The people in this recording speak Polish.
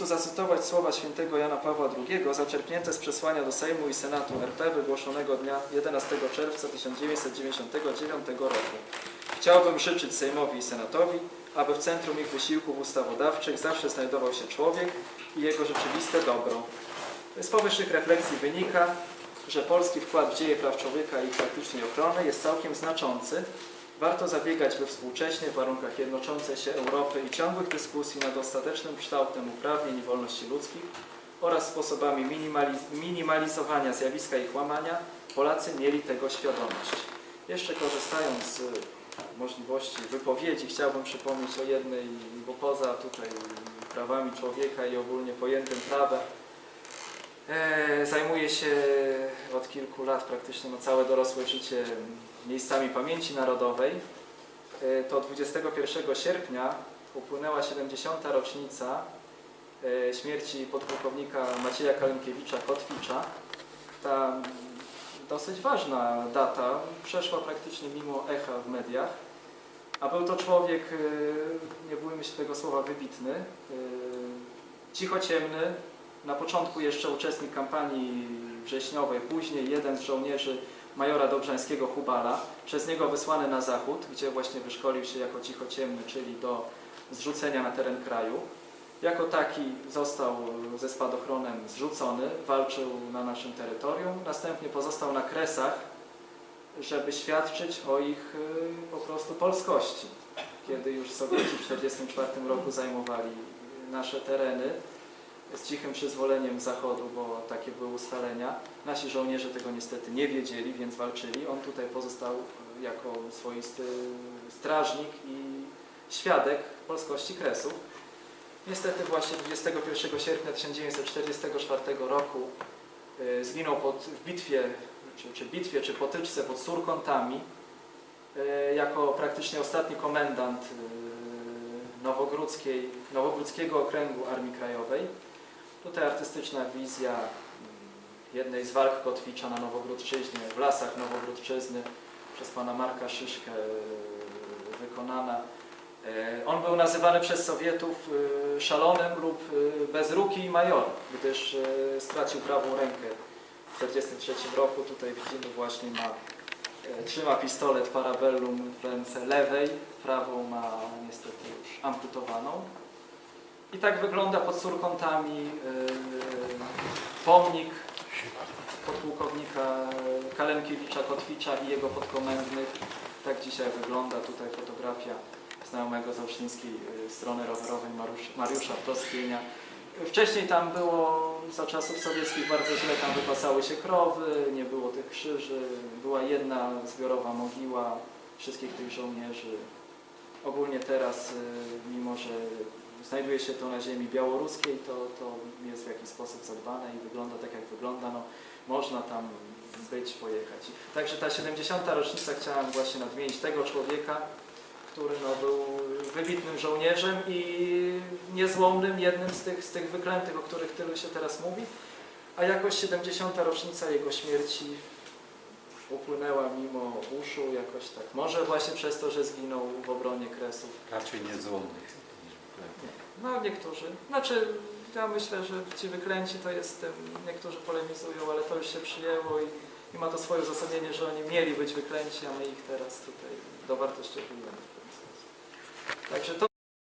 miejscu zacytować słowa świętego Jana Pawła II, zaczerpnięte z przesłania do Sejmu i Senatu RP wygłoszonego dnia 11 czerwca 1999 roku. Chciałbym życzyć Sejmowi i Senatowi, aby w centrum ich wysiłków ustawodawczych zawsze znajdował się człowiek i jego rzeczywiste dobro. Z powyższych refleksji wynika, że polski wkład w dzieje praw człowieka i praktycznej ochrony jest całkiem znaczący. Warto zabiegać, by współcześnie warunkach jednoczącej się Europy i ciągłych dyskusji nad ostatecznym kształtem uprawnień i wolności ludzkich oraz sposobami minimaliz- minimalizowania zjawiska ich łamania, Polacy mieli tego świadomość. Jeszcze korzystając z możliwości wypowiedzi, chciałbym przypomnieć o jednej, bo poza tutaj prawami człowieka i ogólnie pojętym prawem, E, Zajmuję się od kilku lat, praktycznie no całe dorosłe życie, miejscami pamięci narodowej. E, To 21 sierpnia upłynęła 70. rocznica e, śmierci podpułkownika Macieja Kalemkiewicza Kotwicza. Ta dosyć ważna data przeszła praktycznie mimo echa w mediach. A był to człowiek, e, nie bójmy się tego słowa, wybitny, e, cichociemny, na początku jeszcze uczestnik kampanii wrześniowej, później jeden z żołnierzy majora Dobrzańskiego Hubala, przez niego wysłany na zachód, gdzie właśnie wyszkolił się jako cichociemny, czyli do zrzucenia na teren kraju. Jako taki został ze spadochronem zrzucony, walczył na naszym terytorium, następnie pozostał na Kresach, żeby świadczyć o ich y, po prostu polskości. Kiedy już Sowieci w 1944 roku zajmowali nasze tereny, z cichym przyzwoleniem Zachodu, bo takie były ustalenia. Nasi żołnierze tego niestety nie wiedzieli, więc walczyli. On tutaj pozostał jako swoisty strażnik i świadek polskości Kresów. Niestety właśnie 21 sierpnia 1944 roku y, zginął pod, w bitwie, czy, czy bitwie, czy potyczce pod Surkątami, y, jako praktycznie ostatni komendant Nowogródzkiej, Nowogródzkiego Okręgu Armii Krajowej. Tutaj artystyczna wizja mm, jednej z walk Kotwicza na Nowogródczyźnie, w lasach Nowogródczyzny przez pana Marka Szyszkę e, wykonana. E, On był nazywany przez Sowietów e, szalonym lub e, bez ruki i majorem, gdyż stracił prawą rękę w 1943 roku. Tutaj widzimy właśnie ma, trzyma pistolet Parabellum w ręce lewej, prawą ma niestety już amputowaną. I tak wygląda pod surkątami yy, pomnik podpułkownika Kalemkiewicza Kotwicza i jego podkomendnych. Tak dzisiaj wygląda tutaj fotografia znajomego z Olsztyńskiej yy, strony rowerowej Mariusz, Mariusza Proskienia. Wcześniej tam było, za czasów sowieckich bardzo źle, tam wypasały się krowy, nie było tych krzyży, była jedna zbiorowa mogiła wszystkich tych żołnierzy. Ogólnie teraz, mimo że znajduje się to na ziemi białoruskiej, to, to jest w jakiś sposób zadbane i wygląda tak jak wygląda. No, można tam być, pojechać. Także ta 70. rocznica chciałem właśnie nadmienić tego człowieka, który no, był wybitnym żołnierzem i niezłomnym, jednym z tych, z tych wyklętych, o których tylu się teraz mówi. A jakoś 70. rocznica jego śmierci upłynęła mimo uszu, jakoś tak. Może właśnie przez to, że zginął w obronie Kresów. Raczej. No niektórzy. Znaczy ja myślę, że ci wyklęci to jest, em, niektórzy polemizują, ale to już się przyjęło i, i ma to swoje uzasadnienie, że oni mieli być wyklęci, a my ich teraz tutaj sposób. Także to